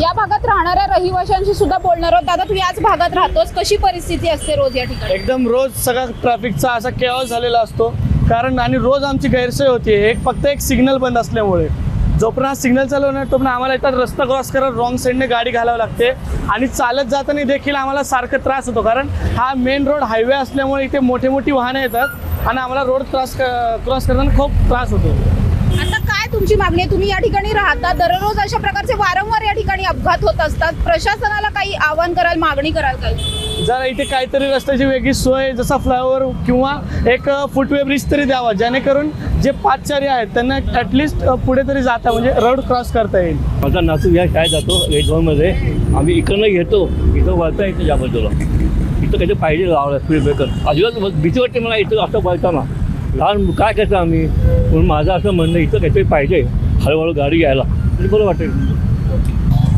या भागात राहणाऱ्या रहिवाशांशी सुद्धा बोलणार आहोत. दादा तू याच भागात राहतोस. कशी परिस्थिती असते रोज या ठिकाणी? एकदम रोज सगळा ट्रॅफिकचा असा केवळ झालेला असतो. कारण आणि रोज आमची गैरसोय होती एक फक्त एक सिग्नल बंद असल्यामुळे. जोपर्यंत सिग्नल चालू होणार तोपर्यंत आम्हाला येतात रस्ता क्रॉस करत रॉंग साईडने गाडी घालावी लागते. आणि चालत जाताना देखील आम्हाला सारखं त्रास होतो. कारण हा मेन रोड हायवे असल्यामुळे इथे मोठी मोठी वाहनं येतात. आणि आम्हाला रोड क्रॉस क्रॉस करताना खूप त्रास होतो. तुमची मागणी आहे. तुम्ही या ठिकाणी राहता. दररोज अशा प्रकारचे वारंवार या ठिकाणी अपघात होत असतात. प्रशासनाला काही आवाहन कराल मागणी कराल काही? जर इथे काहीतरी रस्त्याची वेगळी सोय जसा फ्लायओव्हर किंवा एक फुटवे ब्रिज तरी द्यावा. जेणेकरून जे पादचारी आहेत त्यांना ॲटलिस्ट पुढे तरी जाता म्हणजे रोड क्रॉस करता येईल. माझा नातू या शाळेत जातो मध्ये. आम्ही इकडनं घेतो इथं वळता येतं या बाजूला. इथं काही पाहिजे लावलं स्पीड ब्रेकर अजिबात भीती वाटते मला इथं असं वळताना लहान काय करतो आम्ही? म्हणून माझं असं म्हणणं इथं काहीतरी पाहिजे. हळूहळू गाडी यायला. म्हणजे बरं वाटेल.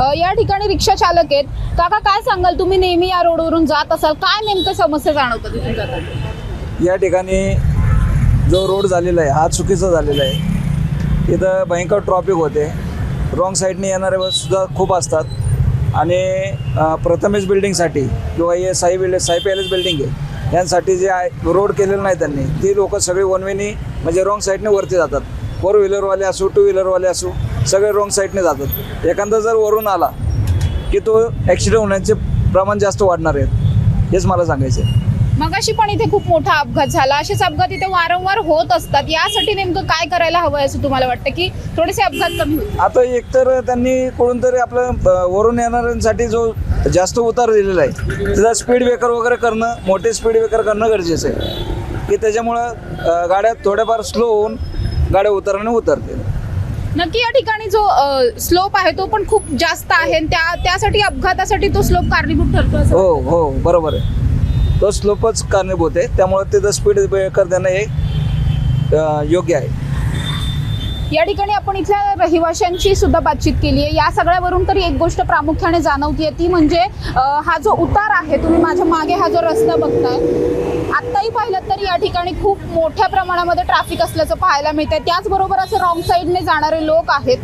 अ, या ठिकाणी रिक्षा चालक आहेत. काका काय सांगाल? तुम्ही नेहमी या रोडवरून जात असाल. काय नेमकं समस्या जाणवतं तिथून जाताना? या ठिकाणी जो रोड झालेला आहे हा चुकीचा झालेला आहे. इथं भयंकर ट्रॉफिक होते. रॉंग साईडने येणारे बससुद्धा खूप असतात. आणि अ, प्रथमेश बिल्डिंगसाठी किंवा हे Sai building Sai palace building आहे. यांसाठी जे आहे रोड केलेलं नाही त्यांनी. ती लोक सगळी वनवेनी म्हणजे रॉंग साईडने वरती जातात. फोर व्हीलरवाले असो टू व्हीलरवाले असो सगळे रॉंग साईडने जातात. एखादा जर वरून आला की तो ॲक्सिडेंट होण्याचे प्रमाण जास्त वाढणार आहेत. हेच मला सांगायचं आहे मगाशी पण इथे खूप मोठा अपघात झाला. असेच अपघात इथे वारंवार होत असतात. यासाठी नेमकं काय करायला हवंय असं तुम्हाला वाटतं की थोडेसे अपघात कमी होतील? आता एकतर त्यांनी कोणून तरी आपलं वरून येणाऱ्यांसाठी जो जास्त उतार दिलेला आहे. त्याचा स्पीड ब्रेकर वगैरे करणं मोठे स्पीड ब्रेकर करणं गरजेचं आहे. की त्याच्यामुळं गाड्या थोड्याफार स्लो होऊन गाड्या उतरणे उतरतील नक्की या ठिकाणी जो स्लोप आहे तो पण खूप जास्त आहे आणि त्या त्यासाठी अपघातासाठी तो स्लोप कारणीभूत ठरतो हो हो बरोबर आहे. तो स्लोपच कारणीभूत आहे. त्यामुळे त्याचं स्पीड ब्रेकर देणं हे योग्य आहे. या ठिकाणी आपण इथल्या रहिवाशांची सुद्धा बातचीत केली आहे. या सगळ्यावरून तरी एक गोष्ट प्रामुख्याने जाणवतीये ती म्हणजे हा जो उतार आहे तुम्ही माझ्या मागे हा जो रस्ता बघताय आत्ताही पाहिलं तर या ठिकाणी खूप मोठ्या प्रमाणामध्ये ट्रॅफिक असल्याचं पाहायला मिळतंय. त्याचबरोबर असं रॉंग साईडने जाणारे लोक आहेत.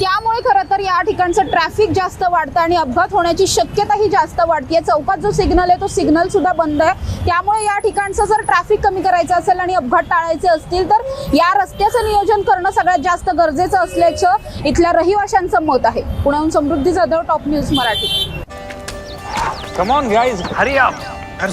त्यामुळे खरं तर या ठिकाणचं ट्रॅफिक जास्त वाढतं आणि अपघात होण्याची शक्यताही जास्त वाढते चौकात जो सिग्नल आहे तो सिग्नल सुद्धा बंद आहे. त्यामुळे या ठिकाणचं जर ट्रॅफिक कमी करायचं असेल आणि अपघात टाळायचे असतील तर या रस्त्याचं नियोजन करणं सगळ्यात जास्त गरजेचं असल्याचं इथल्या रहिवाशांचं मत आहे. पुण्याहून Samruddhi Jadhav top news Marathi. Come on guys hurry up अरे